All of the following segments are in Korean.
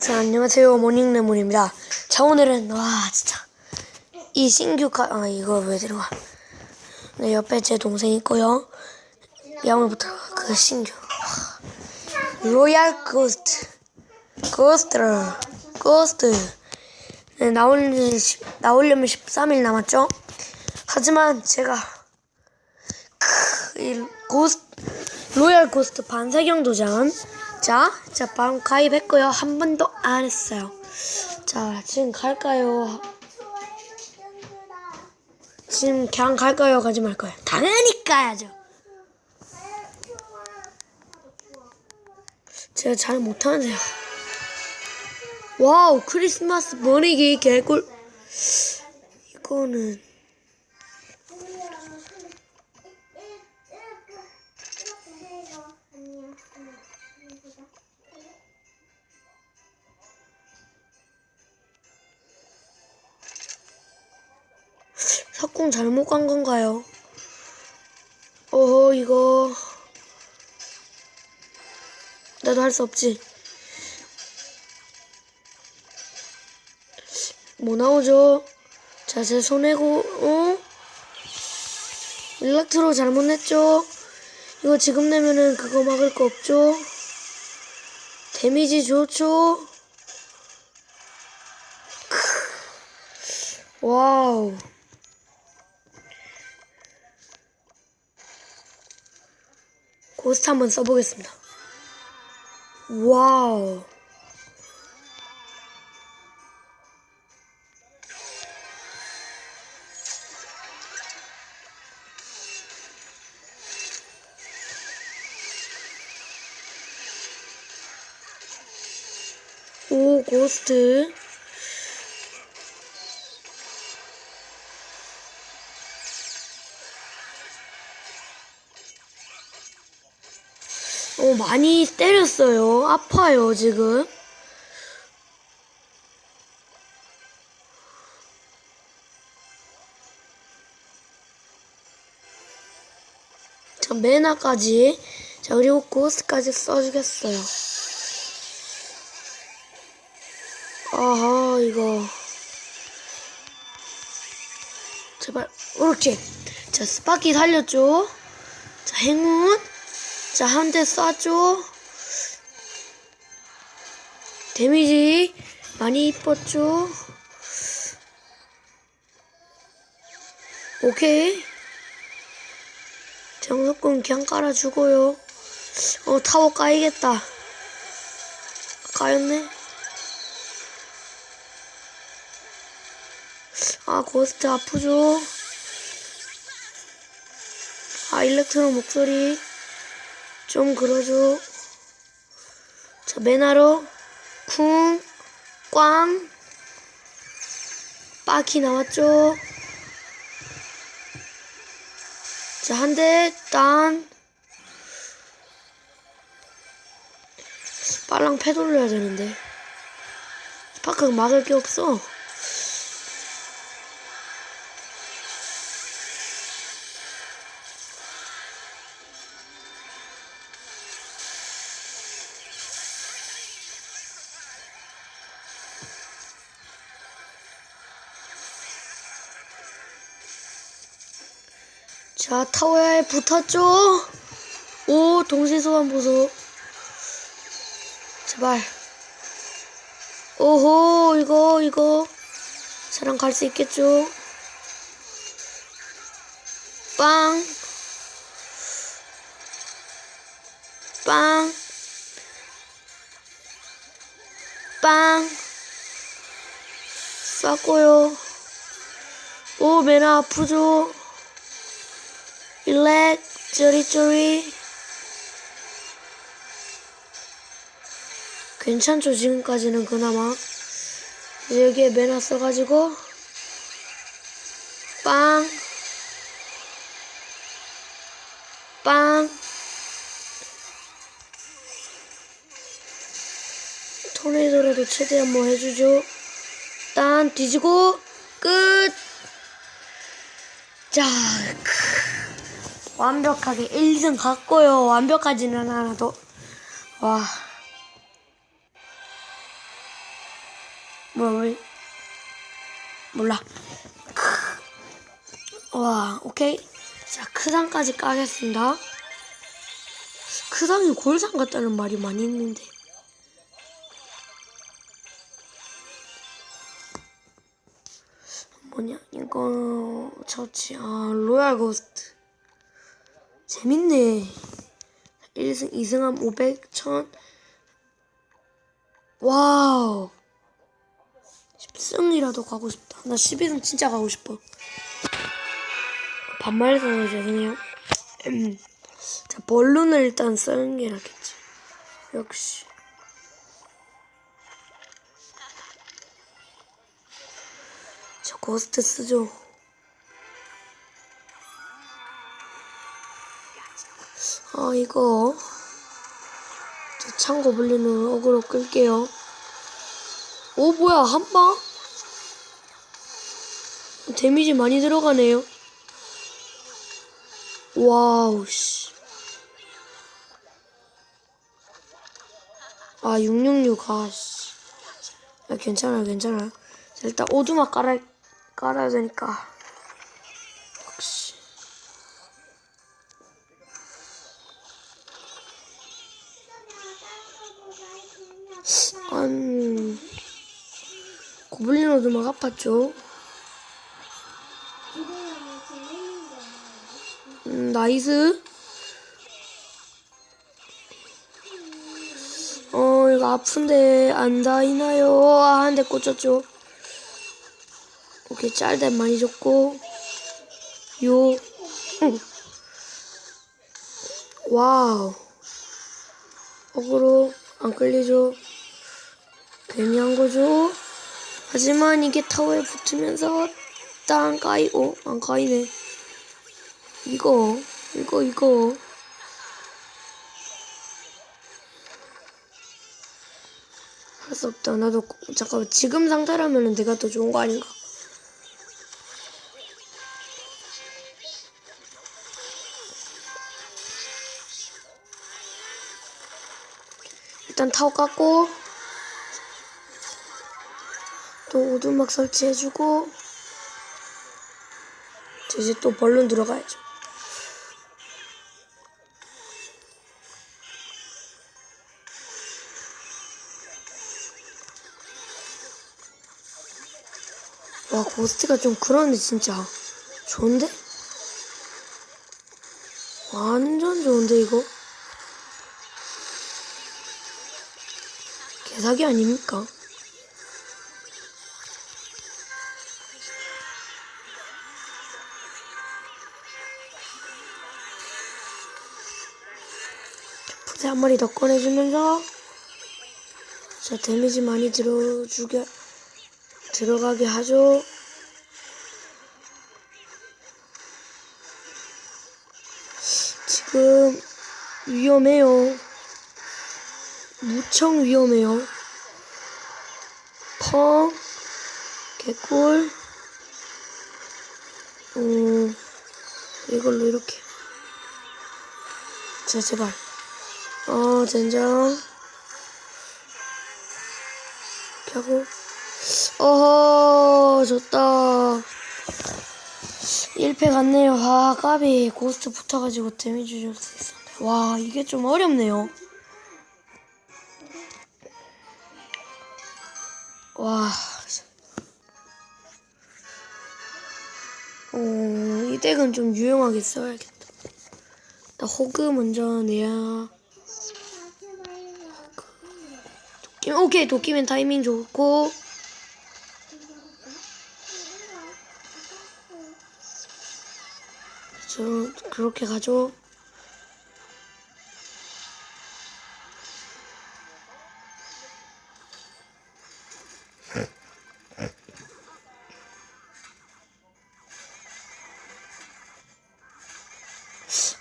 자, 안녕하세요. 모닝레몬입니다. 자, 오늘은, 와, 진짜. 이 신규 카, 아, 이거 왜 들어가. 네, 옆에 제 동생 있고요. 야물부터 그 신규. 로얄 고스트. 고스트. 고스트. 네, 나오려면, 10, 나오려면 13일 남았죠? 하지만 제가, 크, 이 고스트, 로얄 고스트 반사경 도전. 자, 자, 바로 가입했고요. 한 번도 안 했어요. 자, 지금 갈까요? 지금 그냥 갈까요? 가지 말까요? 당연히 가야죠. 제가 잘 못하는데요. 와우, 크리스마스 머리기 개꿀. 이거는 석궁 잘못 간 건가요? 어허, 이거. 나도 할 수 없지. 뭐 나오죠? 자, 제 손해고, 어? 일렉트로 잘못 냈죠? 이거 지금 내면은 그거 막을 거 없죠? 데미지 좋죠? 크. 와우. 고스트 한번 써보겠습니다. 와우. 오, 고스트. 많이 때렸어요. 아파요, 지금. 자, 메나까지. 자, 그리고 고스트까지 써주겠어요. 아하, 이거. 제발, 그렇지. 자, 스파키 살렸죠? 자, 행운. 자, 한 대 쏴줘. 데미지 많이 입었죠? 오케이. 정석군 그냥 깔아주고요. 어, 타워 까이겠다. 까였네. 아, 고스트 아프죠? 아, 일렉트로 목소리. 좀 그러죠. 자, 메나로 쿵, 꽝, 빠키 나왔죠. 자, 한 대, 딴. 빨랑 패 돌려야 되는데. 스파크 막을 게 없어. 자, 타워에 붙었죠? 오, 동시 소환 보소. 제발. 오호, 이거, 이거. 저랑 갈 수 있겠죠? 빵. 빵. 빵. 쐈고요. 오, 매나 아프죠? 일렉 쪼리쪼리 괜찮죠 지금까지는 그나마 여기에 매나 써가지고 빵 빵. 토네이도라도 최대한 뭐 해주죠. 딴 뒤지고 끝. 자, 크. 완벽하게 1등 갔고요. 완벽하지는 않아도 와. 뭐야 왜 몰라 크. 와 오케이 자 크상까지 까겠습니다 크상이 골상 같다는 말이 많이 있는데 뭐냐 이거 저치 아 로얄 고스트 재밌네. 1승 2승함 500 1000 와우. 10승이라도 가고 싶다. 나 12승 진짜 가고 싶어. 반말해서 죄송해요. 음. 자 벌룬을 일단 쓰는 게 낫겠지. 역시. 저 고스트 쓰죠. 아 이거 저 창고 불리는 어그로 끌게요. 오 뭐야 한 방? 데미지 많이 들어가네요. 와우 씨. 아 666, 아 씨. 야, 괜찮아요, 괜찮아요. 자, 일단 오두막 깔아, 깔아야 되니까. 아팠죠? 음, 나이스. 어, 이거 아픈데 안 닿이나요? 아, 한 대 꽂혔죠. 오케이, 짤댐 많이 줬고. 요. 응. 와우. 어그로 안 끌리죠? 괜히 한 거죠? 하지만 이게 타워에 붙으면서 땅 까이고, 안 까이네. 이거, 이거, 이거. 할 수 없다. 나도 고- 잠깐만 지금 상태라면 내가 더 좋은 거 아닌가? 일단 타워 깎고 또 오두막 설치해주고 이제 또 벌룬 들어가야죠. 와 고스트가 좀 그런데 진짜 좋은데? 완전 좋은데 이거? 개사기 아닙니까? 한 마리 더 꺼내주면서 자 데미지 많이 들어주게 들어가게 하죠. 지금 위험해요. 무청 위험해요. 펑, 개꿀, 음, 이걸로 이렇게. 자, 제발. 어, 젠장. 하고. 어허, 졌다. 1패 갔네요. 아, 까비. 고스트 붙어가지고 데미지 줄 수 있었는데. 와, 이게 좀 어렵네요. 와. 어, 이 덱은 좀 유용하게 써야겠다. 나 호그 먼저 내야. 도끼, 오케이, 도끼면 타이밍 좋고. 저 그렇게 가죠.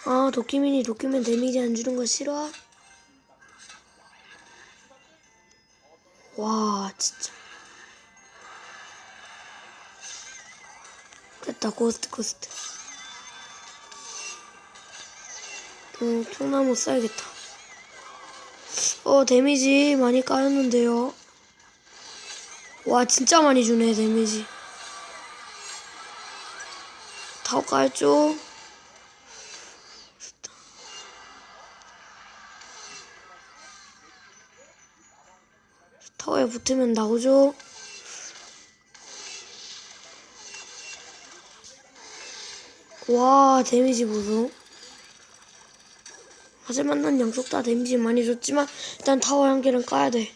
아 도끼민이 도끼면 데미지 안 주는 거 싫어? 와 진짜 됐다 고스트 고스트 음, 통나무 써야겠다. 어, 데미지 많이 까였는데요. 와 진짜 많이 주네 데미지 타워 깔죠 붙으면 나오죠? 와 데미지 보소. 하지만 난 양쪽 다 데미지 많이 줬지만 일단 타워 한 개는 까야 돼.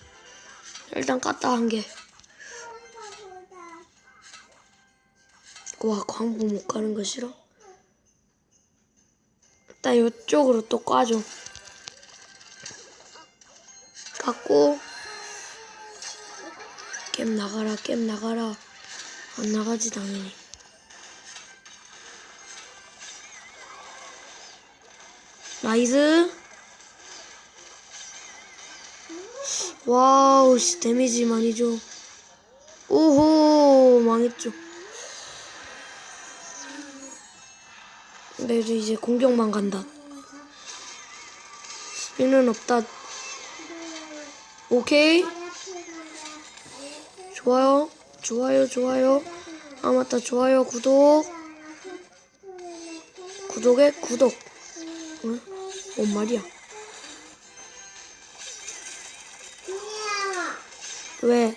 일단 깠다 한 개. 와 광부 못 가는 거 싫어? 일단 이쪽으로 또 꽈줘. 깎고 게임 나가라 게임 나가라. 안 나가지 당연히. 나이스. 와우 씨 데미지 많이 줘. 오호 망했죠. 그래도 이제 공격만 간다. 수비는 없다. 오케이 좋아요? 좋아요 좋아요. 아 맞다. 좋아요 구독. 구독에 구독. 응? 뭔 말이야? 왜?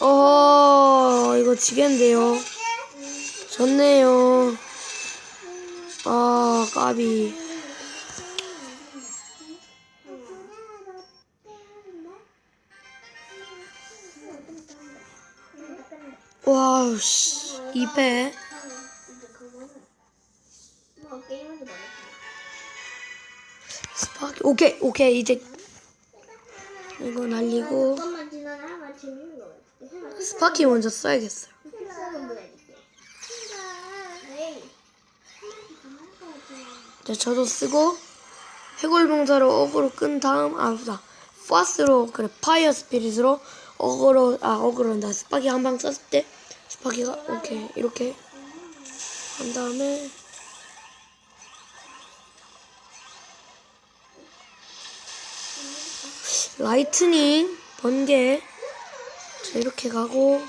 어 이거 지겠는데요? 졌네요. 아 까비 2패 스파키 오케이 오케이. 이제 이거 날리고. 스파키 먼저 써야겠어요. 이제 저도 쓰고 해골병사로 어그로 끈 다음 아니다. 파스로 그래 파이어 스피릿으로 어그로 아 어그로다. 스파키 한 방 썼을 때 스파키가 오케이 이렇게. 한 다음에 라이트닝 번개. 자 이렇게 가고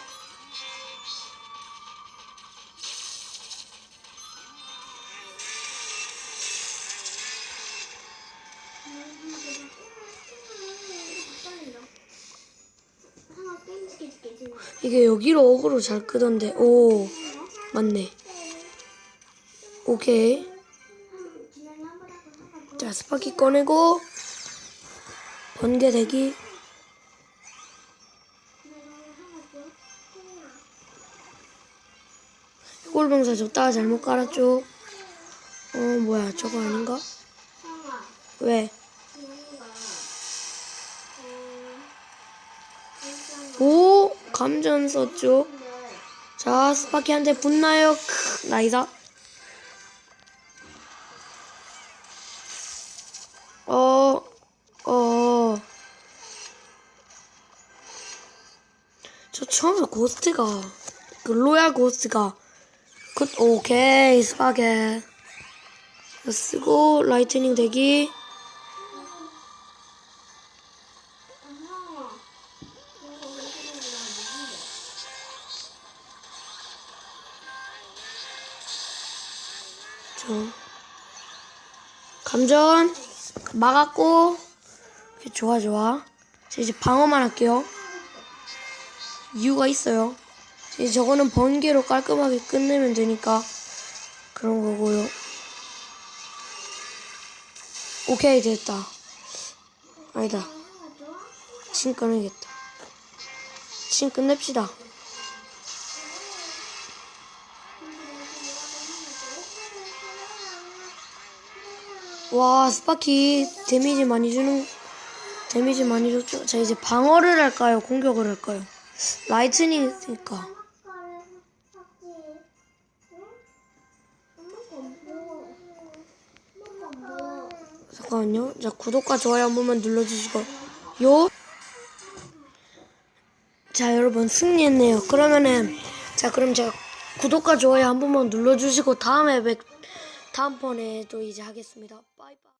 이게 여기로 어그로 잘 끄던데. 오 맞네. 오케이. 자 스파키 꺼내고 번개 대기. 꼴병사 줬다가 잘못 깔았죠? 어 뭐야. 저거 아닌가. 왜 감전 썼죠 자 스파키 한테 붙나요 크 나이다 어, 어. 저 처음에 고스트가, 그 로얄 고스트가, 그, 오케이, 스파게. 쓰고, 라이트닝 대기. 감전. 막았고. 좋아, 좋아. 자, 이제 방어만 할게요. 이유가 있어요. 이제 저거는 번개로 깔끔하게 끝내면 되니까 그런 거고요. 오케이 됐다. 아니다. 친 끊어야겠다. 친 끝냅시다. 와 스파키 데미지 많이 주는 데미지 많이 줬죠. 자 이제 방어를 할까요? 공격을 할까요? 라이트닝이니까. 잠깐만요. 자, 구독과 좋아요 한 번만 눌러주시고, 요. 자, 여러분, 승리했네요. 그러면은, 자, 그럼 제가 구독과 좋아요 한 번만 눌러주시고, 다음에 뵙, 다음번에 또 이제 하겠습니다. 빠이빠이.